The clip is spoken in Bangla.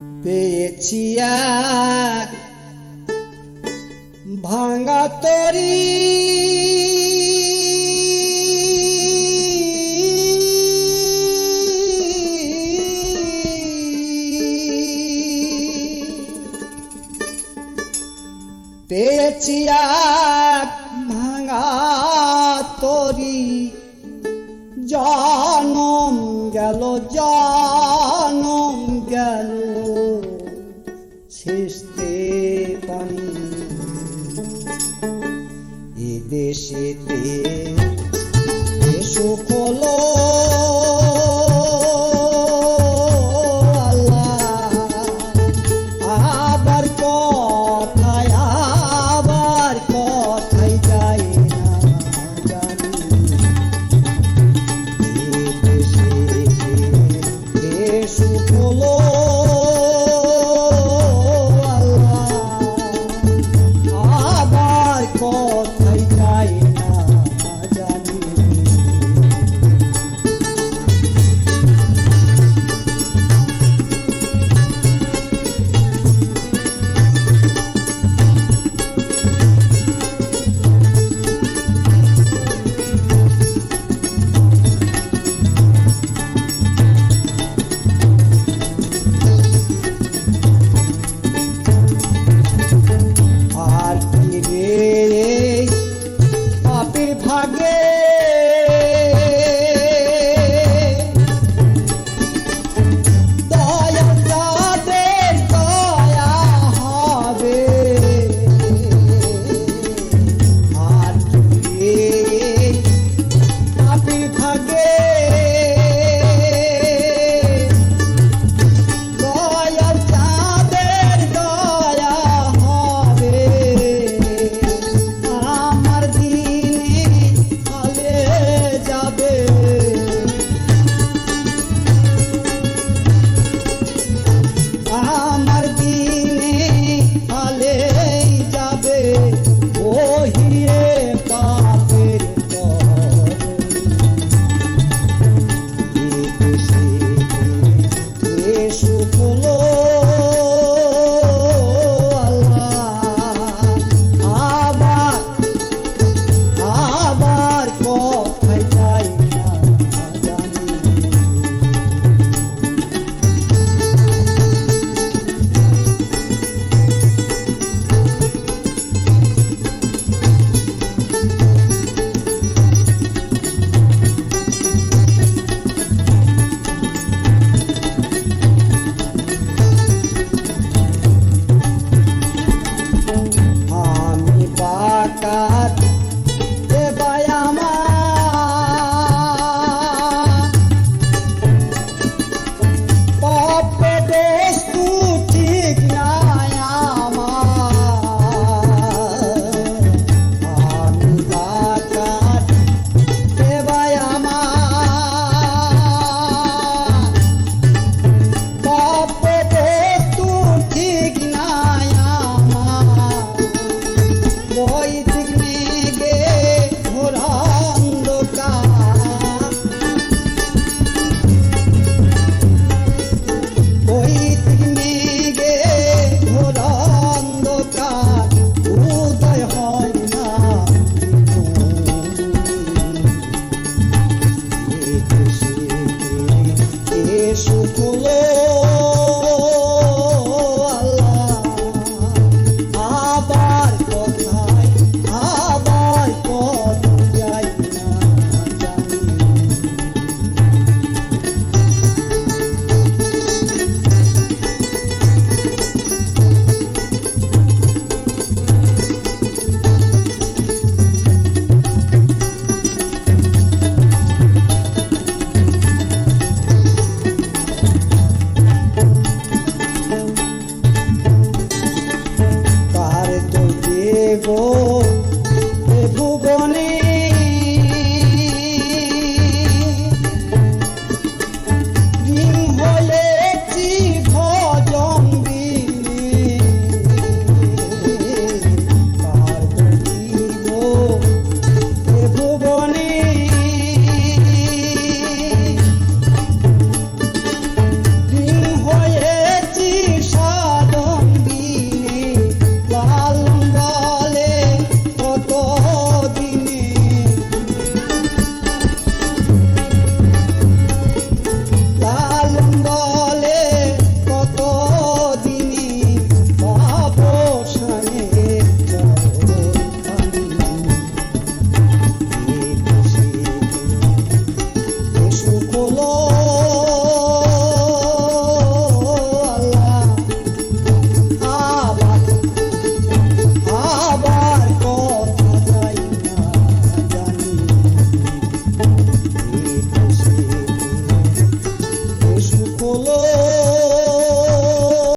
পেয়েছি ভাঙা তরি। পেয়েছি এক ভাঙা তরি। জনম গেল জনম পানি। এ দেশেতে সুখ হলো Oh. ভাগে শুকুলে